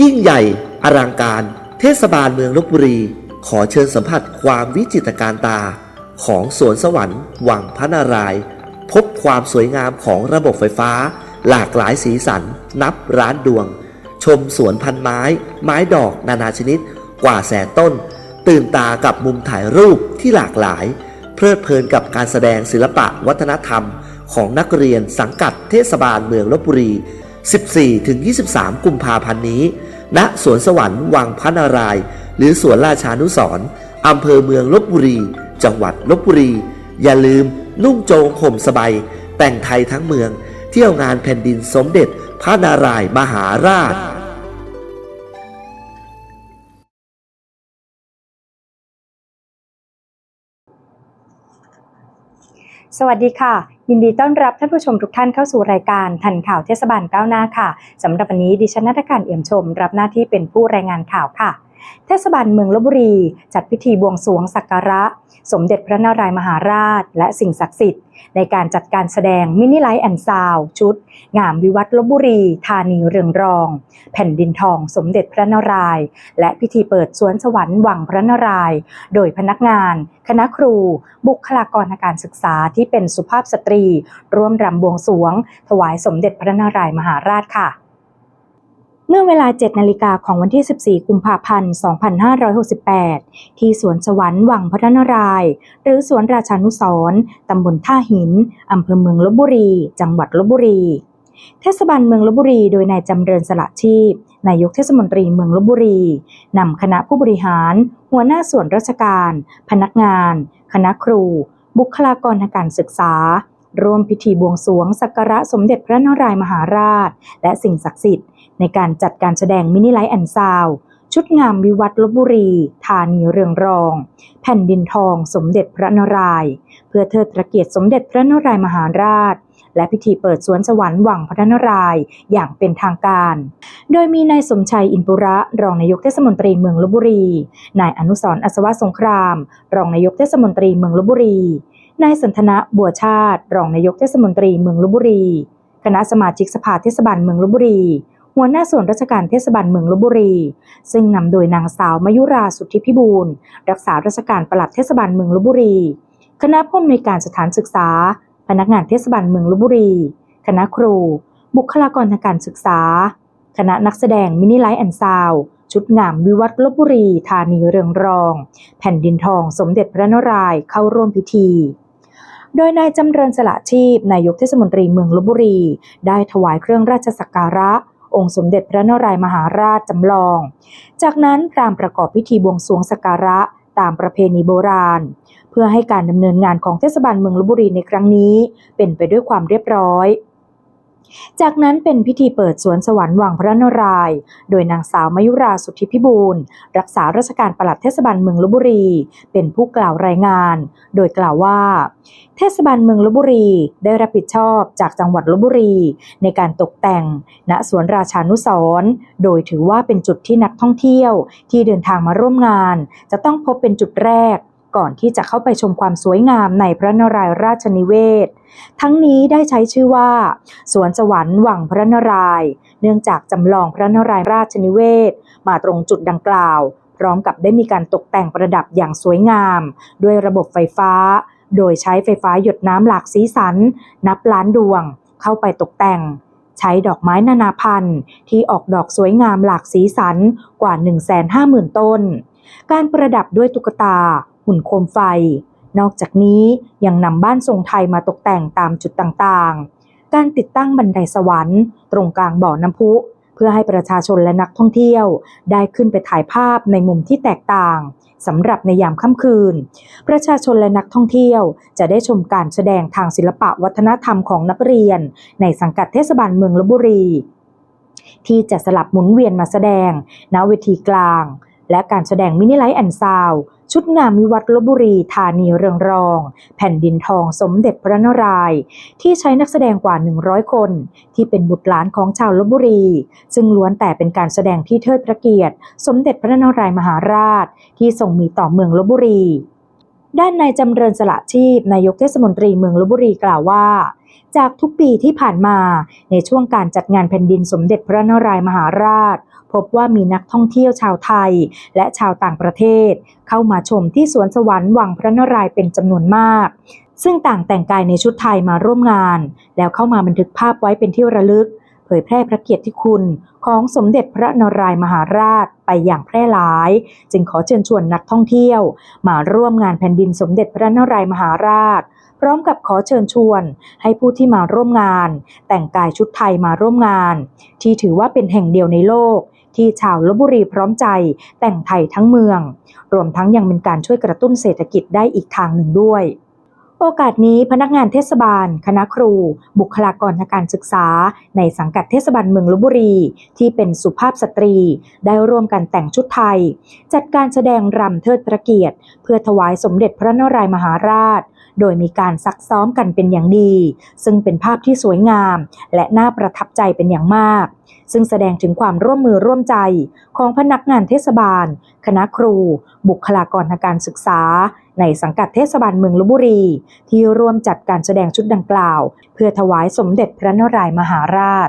ยิ่งใหญ่อลังการ เทศบาลเมืองลบบุรี ขอเชิญสัมผัสความวิจิตรการตา ของสวนสวรรค์วังพระนาราย พบความสวยงามของระบบไฟฟ้า หลากหลายสีสัน นับร้านดวง ชมสวนพันไม้ ไม้ดอกนานาชนิด กว่าแสนต้น ตื่นตากับมุมถ่ายรูปที่หลากหลาย เพลิดเพลินกับการแสดงศิลปะวัฒนธรรม ของนักเรียนสังกัดเทศบาลเมืองลบบุรี 14-23 กุมภาพันธ์นี้ ณ สวนสวรรค์วังพระนาราย หรือสวนราชานุสร์อำเภอเมืองลบบุรี จังหวัดลบบุรี อย่าลืมนุ่งโจงห่มสบาย แต่งไทยทั้งเมือง เที่ยวงานแผ่นดินสมเด็จพระนารายมหาราช สวัสดีค่ะ ยินดีต้อนรับท่านผู้ชมทุกท่านเข้าสู่รายการทันข่าวเทศบาลก้าวหน้าค่ะสำหรับวันนี้ดิฉันนัทการเอี่ยมชม รับหน้าที่เป็นผู้รายงานข่าวค่ะ เทศบาลเมืองลบบุรี จัดพิธีบวงสรวงสักการะ สมเด็จพระนารายมหาราช และสิ่งศักดิ์สิทธิ์ ในการจัดการแสดงมินิไลท์แอนด์ซาวชุด งามวิวัฒน์ลบบุรี ธานีเรืองรอง แผ่นดินทองสมเด็จพระนาราย และพิธีเปิดสวนสวรรค์วังพระนาราย โดยพนักงาน คณะครู บุคลากรทางการศึกษาที่เป็นสุภาพสตรี ร่วมรำบวงสรวง ถวายสมเด็จพระนารายมหาราชค่ะ เมื่อเวลา 7 นาฬิกาของวันที่ 14 กุมภาพันธ์ 2568 ที่สวนสวรรค์วังพระนารายณ์หรือสวนราชานุสร์ตำบลท่าหิน อำเภอเมืองลบบุรี จังหวัดลบบุรี เทศบาลเมืองลบบุรี โดยนายจำเริญสละชีพ นายกเทศมนตรีเมืองลบบุรี นำคณะผู้บริหาร หัวหน้าส่วนราชการ พนักงาน คณะครู บุคลากรทางการศึกษา ร่วมพิธีบวงสรวงสักการะสมเด็จพระนารายมหาราช และสิ่งศักดิ์สิทธิ์ในการจัดการแสดงมินิไลท์แอนซาวชุดงามวิวัฒนลบบุรีธานีเรืองรอง แผ่นดินทองสมเด็จพระนาราย เพื่อเทิดพระเกียรติสมเด็จพระนารายมหาราช และพิธีเปิดสวนสวรรค์วังพระนารายอย่างเป็นทางการ โดยมีนายสมชัยอินปุระ รองนายกเทศมนตรีเมืองลบบุรี นายอนุสรอัศวะสงคราม รองนายกเทศมนตรีเมืองลบบุรี นายสันทนะบัวชาติ รองนายกเทศมนตรีเมืองลบบุรี คณะสมาชิกสภาเทศบาลเมืองลบบุรี หัวหน้าส่วนราชการเทศบาลเมืองลบบุรี ซึ่งนำโดยนางสาวมายุราสุทธิพิบูลรักษาราชการปลัดเทศบาลเมืองลบบุรี คณะผู้อำนวยการสถานศึกษา พนักงานเทศบาลเมืองลบบุรี คณะครู บุคลากรทางการศึกษา คณะนักแสดงมินิไลท์แอนซาวชุดงามวิวัฒน์ลบบุรี ธานีเรืองรอง แผ่นดินทองสมเด็จพระนารายณ์เข้าร่วมพิธี โดยนายจำเริญสละชีพนายกเทศมนตรีเมืองลบบุรี ได้ถวายเครื่องราชสักการะ องค์สมเด็จพระนารายมหาราชจำลอง จากนั้นพรามประกอบพิธีบวงสรวงสักการะตามประเพณีโบราณ เพื่อให้การดำเนินงานของเทศบาลเมืองลบบุรีในครั้งนี้ เป็นไปด้วยความเรียบร้อย จากนั้นเป็นพิธีเปิดสวนสวรรค์วังพระนารายณ์โดยนางสาวมยุราสุทธิพิบูลรักษาราชการปลัดเทศบาลเมืองลบบุรี เป็นผู้กล่าวรายงาน โดยกล่าวว่า เทศบาลเมืองลบบุรีได้รับผิดชอบจากจังหวัดลบบุรี ในการตกแต่ง ณสวนราชานุสรณ์โดยถือว่าเป็นจุดที่นักท่องเที่ยวที่เดินทางมาร่วมงาน จะต้องพบเป็นจุดแรกก่อนที่จะเข้าไปชมความสวยงามในพระนารายราชนิเวศ ทั้งนี้ได้ใช้ชื่อว่า สวนสวรรค์วังพระนารายณ์เนื่องจากจำลองพระนารายณ์ราชนิเวศ มาตรงจุดดังกล่าว พร้อมกับได้มีการตกแต่งประดับอย่างสวยงาม ด้วยระบบไฟฟ้า โดยใช้ไฟฟ้าหยดน้ำหลากสีสัน นับล้านดวง เข้าไปตกแต่ง ใช้ดอกไม้นานาพันธุ์ ที่ออกดอกสวยงามหลากสีสันกว่า 150,000 ต้น การประดับด้วยตุ๊กตา หุ่นโคมไฟ นอกจากนี้ยังนำบ้านทรงไทยมาตกแต่งตามจุดต่างๆ การติดตั้งบันไดสวรรค์ ตรงกลางบ่อน้ำพุ เพื่อให้ประชาชนและนักท่องเที่ยว ได้ขึ้นไปถ่ายภาพในมุมที่แตกต่างสำหรับในยามค่ำคืน ประชาชนและนักท่องเที่ยว จะได้ชมการแสดงทางศิลปะวัฒนธรรมของนักเรียน ในสังกัดเทศบาลเมืองลบบุรี ที่จะสลับหมุนเวียนมาแสดงณเวทีกลาง และการแสดงมินิไลท์แอนซาวชุดงามวิวัฒน์ลบบุรีธานีเรืองรอง แผ่นดินทองสมเด็จพระนารายณ์ที่ใช้นักแสดงกว่า 100 คน ที่เป็นบุตรหลานของชาวลบบุรี ซึ่งล้วนแต่เป็นการแสดงที่เทิดพระเกียรติ สมเด็จพระนารายณ์มหาราช ที่ทรงมีต่อเมืองลบบุรี ด้านนายจำเริญสละชีพนายกเทศมนตรีเมืองลบบุรีกล่าวว่าจากทุกปีที่ผ่านมาในช่วงการจัดงานแผ่นดินสมเด็จพระนารายณ์มหาราช พบว่ามีนักท่องเที่ยวชาวไทย และชาวต่างประเทศ เข้ามาชมที่สวนสวรรค์วังพระนารายณ์เป็นจำนวนมาก ซึ่งต่างแต่งกายในชุดไทยมาร่วมงาน แล้วเข้ามาบันทึกภาพไว้เป็นที่ระลึก เผยแพร่พระเกียรติคุณของสมเด็จพระนารายมหาราชไปอย่างแพร่หลาย จึงขอเชิญชวนนักท่องเที่ยว มาร่วมงานแผ่นดินสมเด็จพระนารายมหาราชพร้อมกับขอเชิญชวน ให้ผู้ที่มาร่วมงาน แต่งกายชุดไทยมาร่วมงาน ที่ถือว่าเป็นแห่งเดียวในโลก ที่ชาวลบบุรีพร้อมใจ แต่งไทยทั้งเมือง รวมทั้งยังเป็นการช่วยกระตุ้นเศรษฐกิจได้อีกทางหนึ่งด้วยโอกาสนี้พนักงานเทศบาล คณะครู บุคลากรทางการศึกษา ในสังกัดเทศบาลเมืองลบบุรี ที่เป็นสุภาพสตรี ได้ร่วมกันแต่งชุดไทย จัดการแสดงรำเทิดพระเกียรติ เพื่อถวายสมเด็จพระนารายมหาราช โดยมีการซักซ้อมกันเป็นอย่างดี ซึ่งเป็นภาพที่สวยงาม และน่าประทับใจเป็นอย่างมาก ซึ่งแสดงถึงความร่วมมือร่วมใจของพนักงานเทศบาล คณะครู บุคลากรทางการศึกษา ในสังกัดเทศบาลเมืองลบบุรี ที่ร่วมจัดการแสดงชุดดังกล่าว เพื่อถวายสมเด็จพระนารายมหาราช